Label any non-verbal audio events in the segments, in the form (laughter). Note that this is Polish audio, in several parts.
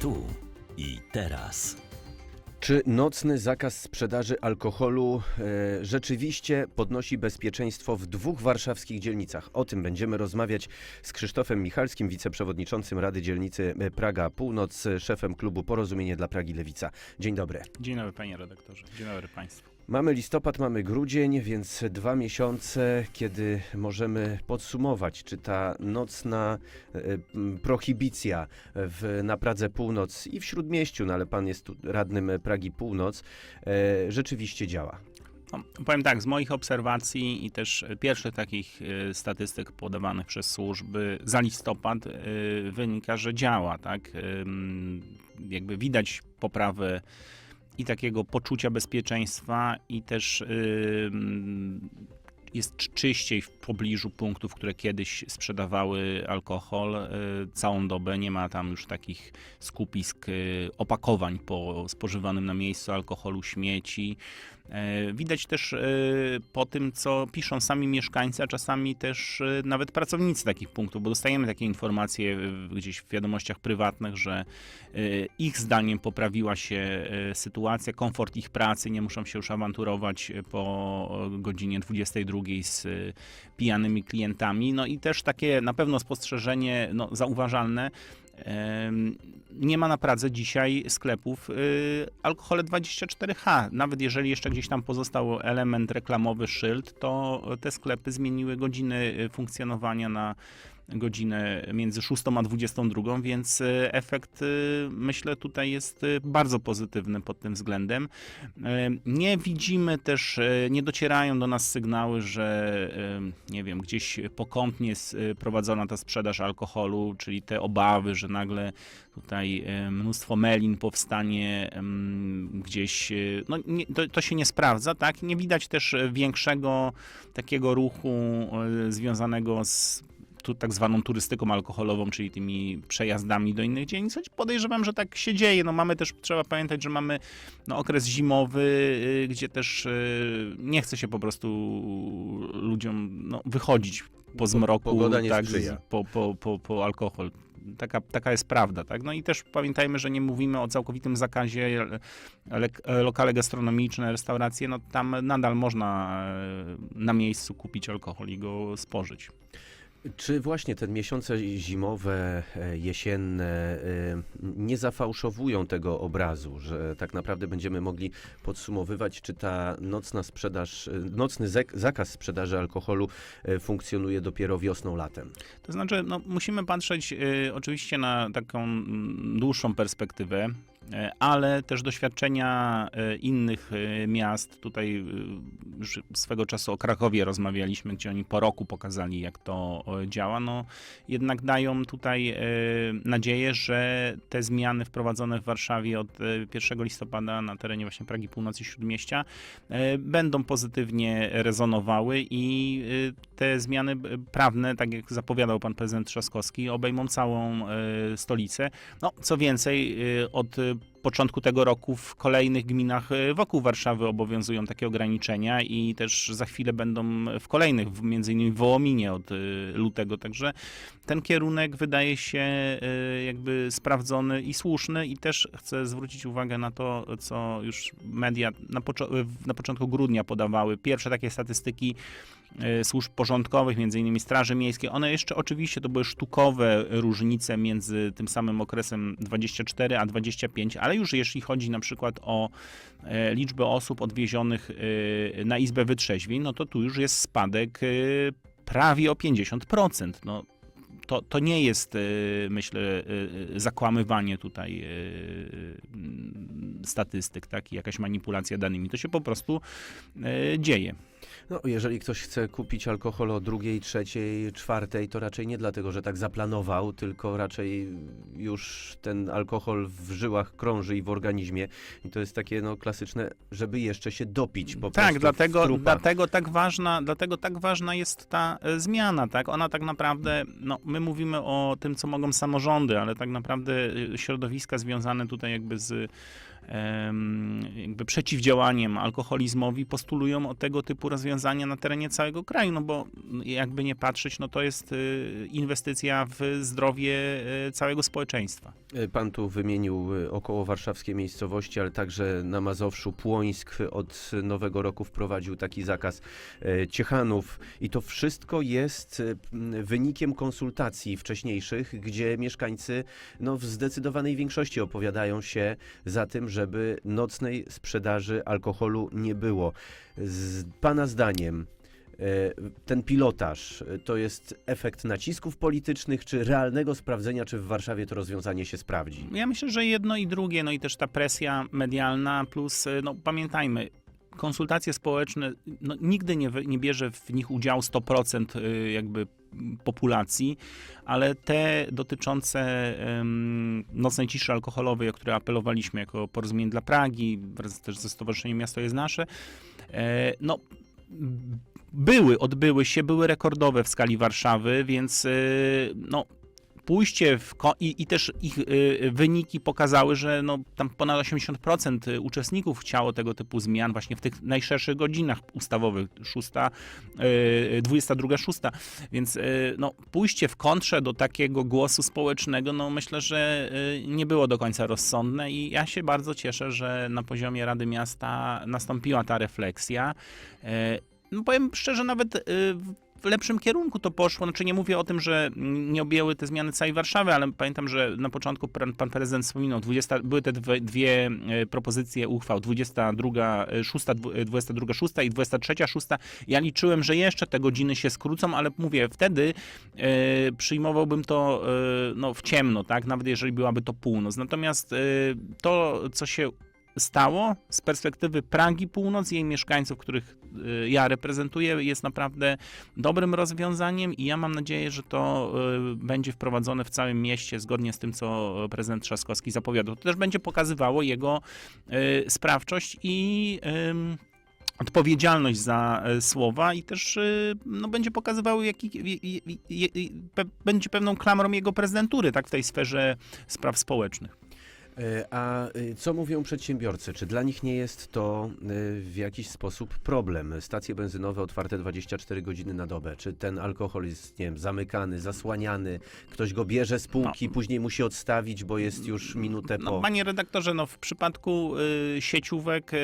tu i teraz. Czy nocny zakaz sprzedaży alkoholu e, rzeczywiście podnosi bezpieczeństwo w dwóch warszawskich dzielnicach? O tym będziemy rozmawiać z Krzysztofem Michalskim, wiceprzewodniczącym Rady Dzielnicy e, Praga Północ, e, szefem klubu Porozumienie dla Pragi Lewica. Dzień dobry. Dzień dobry panie redaktorze, dzień dobry państwu. Mamy listopad, mamy grudzień, więc dwa miesiące, kiedy możemy podsumować, czy ta nocna e, prohibicja w, na Pradze Północ i w Śródmieściu, no ale pan jest tu radnym Pragi Północ, e, rzeczywiście działa. No, powiem tak, z moich obserwacji i też pierwszych takich y, statystyk podawanych przez służby za listopad wynika, że działa, tak? Jakby widać poprawę i takiego poczucia bezpieczeństwa i też jest czy- czyściej w pobliżu punktów, które kiedyś sprzedawały alkohol y, całą dobę. Nie ma tam już takich skupisk y, opakowań po spożywanym na miejscu alkoholu, śmieci. E, Widać też e, po tym, co piszą sami mieszkańcy, a czasami też e, nawet pracownicy takich punktów, bo dostajemy takie informacje gdzieś w wiadomościach prywatnych, że ich zdaniem poprawiła się sytuacja, komfort ich pracy, nie muszą się już awanturować po godzinie 22 z pijanymi klientami. No i też takie na pewno spostrzeżenie no, zauważalne, Nie ma na Pradze dzisiaj sklepów y, alkohole 24H. Nawet jeżeli jeszcze gdzieś tam pozostał element reklamowy, szyld, to te sklepy zmieniły godziny y, funkcjonowania na godzinę między 6 a 22, więc y, efekt y, myślę tutaj jest y, bardzo pozytywny pod tym względem. Nie widzimy też, nie docierają do nas sygnały, że nie wiem, gdzieś pokątnie jest prowadzona ta sprzedaż alkoholu, czyli te obawy, że nagle tutaj mnóstwo melin powstanie gdzieś, no nie, to, to się nie sprawdza, tak? Nie widać też większego takiego ruchu związanego z tu tak zwaną turystyką alkoholową, czyli tymi przejazdami do innych dzielnic. Choć podejrzewam, że tak się dzieje. No mamy też, trzeba pamiętać, że mamy no, okres zimowy, y, gdzie też y, nie chce się po prostu ludziom no, wychodzić po zmroku, pogoda nie tak, sprzyja. po, po, po, po alkohol. Taka, taka jest prawda, tak? No i też pamiętajmy, że nie mówimy o całkowitym zakazie le, lokale gastronomiczne, restauracje, no tam nadal można e, na miejscu kupić alkohol i go spożyć. Czy właśnie te miesiące zimowe, e, jesienne e, nie zafałszowują tego obrazu, że tak naprawdę będziemy mogli podsumowywać, czy ta nocna sprzedaż, e, nocny zakaz sprzedaży alkoholu funkcjonuje dopiero wiosną, latem? To znaczy, no, musimy patrzeć y, oczywiście na taką mm, dłuższą perspektywę, ale też doświadczenia y, innych y, miast. Tutaj już swego czasu o Krakowie rozmawialiśmy, gdzie oni po roku pokazali, jak to działa. No, jednak dają tutaj nadzieję, że te zmiany wprowadzone w Warszawie od y, 1 listopada na terenie właśnie Pragi Północy Śródmieścia będą pozytywnie rezonowały i te zmiany prawne, tak jak zapowiadał pan prezydent Trzaskowski, obejmą całą y, stolicę. No, co więcej, y, od początku tego roku w kolejnych gminach y, wokół Warszawy obowiązują takie ograniczenia i też za chwilę będą w kolejnych, między innymi w Wołominie od y, lutego, także ten kierunek wydaje się y, jakby sprawdzony i słuszny i też chcę zwrócić uwagę na to, co już media na, na początku grudnia podawały. Pierwsze takie statystyki służb porządkowych, między innymi Straży Miejskiej. One jeszcze oczywiście to były sztukowe różnice między tym samym okresem 24 a 25, ale już jeśli chodzi na przykład o e, liczbę osób odwiezionych e, na Izbę Wytrzeźwień, no to tu już jest spadek e, prawie o 50%. No, to, to nie jest, myślę, zakłamywanie tutaj statystyk, tak, i jakaś manipulacja danymi. To się po prostu dzieje. No, jeżeli ktoś chce kupić alkohol o drugiej, trzeciej, czwartej, to raczej nie dlatego, że tak zaplanował, tylko raczej już ten alkohol w żyłach krąży i w organizmie. I to jest takie no, klasyczne, żeby jeszcze się dopić po Tak, dlatego, dlatego, tak ważna, dlatego tak ważna jest ta e, zmiana, tak? Ona tak naprawdę, no, my mówimy o tym, co mogą samorządy, ale tak naprawdę e, środowiska związane tutaj jakby z jakby przeciwdziałaniem alkoholizmowi postulują o tego typu rozwiązania na terenie całego kraju, no bo jakby nie patrzeć, no to jest e, inwestycja w zdrowie e, całego społeczeństwa. E, Pan tu wymienił e, około warszawskie miejscowości, ale także na Mazowszu Płońsk od nowego roku wprowadził taki zakaz e, Ciechanów i to wszystko jest wynikiem konsultacji wcześniejszych, gdzie mieszkańcy no, w zdecydowanej większości opowiadają się za tym, żeby nocnej sprzedaży alkoholu nie było. Z Pana zdaniem e, ten pilotaż e, to jest efekt nacisków politycznych, czy realnego sprawdzenia, czy w Warszawie to rozwiązanie się sprawdzi? Ja myślę, że jedno i drugie, no i też ta presja medialna, plus, y, no pamiętajmy, konsultacje społeczne, no, nigdy nie, nie bierze w nich udziału 100% y, jakby populacji, ale te dotyczące em, nocnej ciszy alkoholowej, o które apelowaliśmy jako porozumienie dla Pragi, wraz też ze Stowarzyszeniem Miasto jest Nasze, e, no były, odbyły się, były rekordowe w skali Warszawy, więc y, no pójście w i, i też ich y, wyniki pokazały, że no, tam ponad 80% uczestników chciało tego typu zmian właśnie w tych najszerszych godzinach ustawowych, 6, y, 22, 6. Więc y, no, pójście w kontrze do takiego głosu społecznego, no myślę, że y, nie było do końca rozsądne i ja się bardzo cieszę, że na poziomie Rady Miasta nastąpiła ta refleksja. Y, no powiem szczerze, nawet y, w lepszym kierunku to poszło. Znaczy nie mówię o tym, że nie objęły te zmiany całej Warszawy, ale pamiętam, że na początku pan, pan prezydent wspominał, 20, były te dwie, dwie e, propozycje uchwał, 22, e, 6, dwu- e, 22, 6 i 23, 6. Ja liczyłem, że jeszcze te godziny się skrócą, ale mówię, wtedy e, przyjmowałbym to e, no, w ciemno, tak, nawet jeżeli byłaby to północ. Natomiast to, co się stało z perspektywy Pragi Północ i jej mieszkańców, których y, ja reprezentuję, jest naprawdę dobrym rozwiązaniem i ja mam nadzieję, że to y, będzie wprowadzone w całym mieście zgodnie z tym, co prezydent Trzaskowski zapowiadał. To też będzie pokazywało jego y, sprawczość i odpowiedzialność za słowa i też no, będzie pokazywało, jaki, będzie pewną klamrą jego prezydentury tak, w tej sferze spraw społecznych. E, A y, co mówią przedsiębiorcy? Czy dla nich nie jest to y, w jakiś sposób problem? Stacje benzynowe otwarte 24 godziny na dobę. Czy ten alkohol jest, nie wiem, zamykany, zasłaniany, ktoś go bierze z półki, później musi odstawić, bo jest już minutę No, po... panie redaktorze, no w przypadku y, sieciówek y,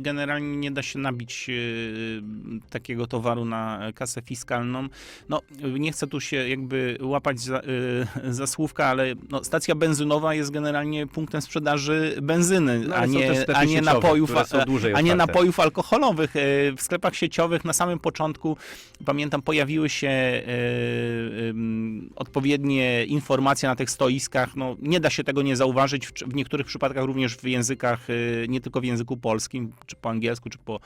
generalnie nie da się nabić y, takiego towaru na kasę fiskalną. No nie chcę tu się jakby łapać za, y, (laughs) za słówka, ale no, stacja benzynowa jest generalnie punktem sprzedaży benzyny, No, a nie, a nie napojów, a, nie napojów alkoholowych. Y, W sklepach sieciowych na samym początku, pamiętam, pojawiły się ym, odpowiednie informacje na tych stoiskach. No, nie da się tego nie zauważyć, w, niektórych przypadkach również w językach, y, nie tylko w języku polskim, czy po angielsku, czy, po,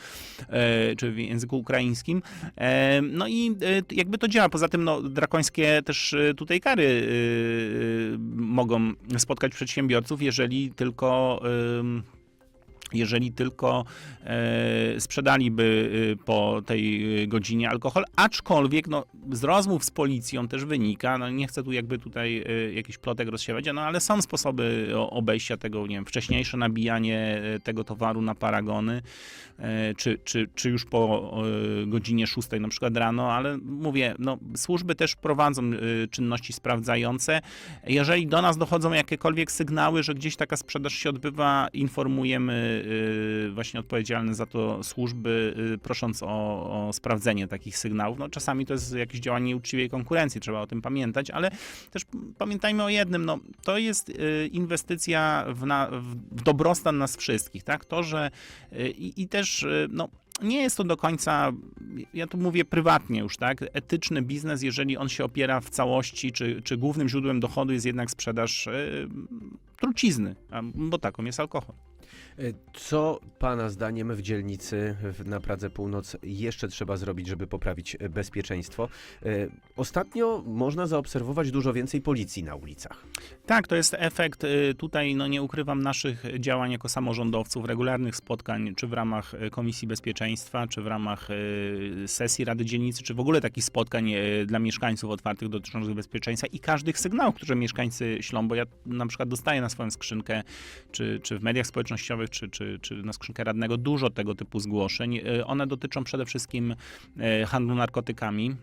e, czy w języku ukraińskim. E, No i e, jakby to działa. Poza tym no, drakońskie też e, tutaj kary mogą spotkać przedsiębiorców, jeżeli tylko ym, jeżeli tylko e, sprzedaliby y, po tej y, godzinie alkohol, aczkolwiek no, z rozmów z policją też wynika, no nie chcę tu jakby tutaj y, jakiś plotek rozsiewać, no ale są sposoby o- obejścia tego, nie wiem, wcześniejsze nabijanie tego towaru na paragony, e, czy, czy, czy już po y, godzinie 6 na przykład rano, ale mówię, no służby też prowadzą y, czynności sprawdzające. Jeżeli do nas dochodzą jakiekolwiek sygnały, że gdzieś taka sprzedaż się odbywa, informujemy właśnie odpowiedzialne za to służby, y, prosząc o, o sprawdzenie takich sygnałów. No, czasami to jest jakieś działanie nieuczciwej konkurencji, trzeba o tym pamiętać, ale też pamiętajmy o jednym, no, to jest y, inwestycja w, na, w dobrostan nas wszystkich, tak? To, że y, i, i też y, no, nie jest to do końca, ja tu mówię prywatnie już, tak, etyczny biznes, jeżeli on się opiera w całości, czy, czy głównym źródłem dochodu jest jednak sprzedaż y, trucizny, bo taką jest alkohol. E, Co Pana zdaniem w dzielnicy na Pradze Północ jeszcze trzeba zrobić, żeby poprawić e, bezpieczeństwo? E, Ostatnio można zaobserwować dużo więcej policji na ulicach. Tak, to jest efekt y, tutaj, no nie ukrywam, naszych działań jako samorządowców, regularnych spotkań, czy w ramach y, Komisji Bezpieczeństwa, czy w ramach y, sesji Rady Dzielnicy, czy w ogóle takich spotkań dla mieszkańców otwartych dotyczących bezpieczeństwa i każdych sygnałów, które mieszkańcy ślą, bo ja na przykład dostaję na swoją skrzynkę, czy, czy w mediach społecznościowych, czy, czy, czy na skrzynkę radnego dużo tego typu zgłoszeń. Y, One dotyczą przede wszystkim y, handlu narkotykami.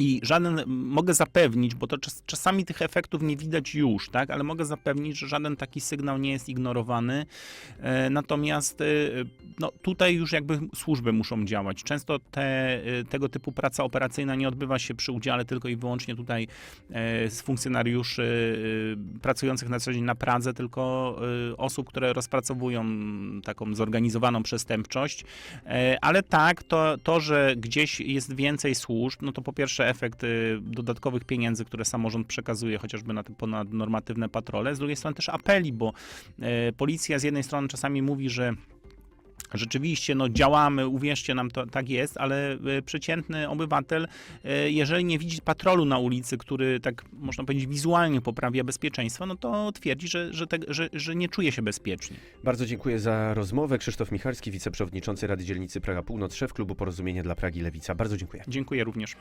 I żaden, mogę zapewnić, bo to czas, czasami tych efektów nie widać już, tak, ale mogę zapewnić, że żaden taki sygnał nie jest ignorowany. E, natomiast e, no, tutaj już jakby służby muszą działać. Często te, e, tego typu praca operacyjna nie odbywa się przy udziale tylko i wyłącznie tutaj e, z funkcjonariuszy e, pracujących na co dzień na Pradze, tylko e, osób, które rozpracowują taką zorganizowaną przestępczość. E, Ale tak, to, to, że gdzieś jest więcej służb, no to po pierwsze efekt y, dodatkowych pieniędzy, które samorząd przekazuje chociażby na te ponadnormatywne patrole, z drugiej strony też apeli, bo e, policja z jednej strony czasami mówi, że Rzeczywiście, no działamy, uwierzcie nam, to tak jest, ale e, przeciętny obywatel, e, jeżeli nie widzi patrolu na ulicy, który tak można powiedzieć wizualnie poprawia bezpieczeństwo, no to twierdzi, że, że, te, że, że nie czuje się bezpiecznie. Bardzo dziękuję za rozmowę. Krzysztof Michalski, wiceprzewodniczący Rady Dzielnicy Praga Północ, szef klubu Porozumienie dla Pragi Lewica. Bardzo dziękuję. Dziękuję również.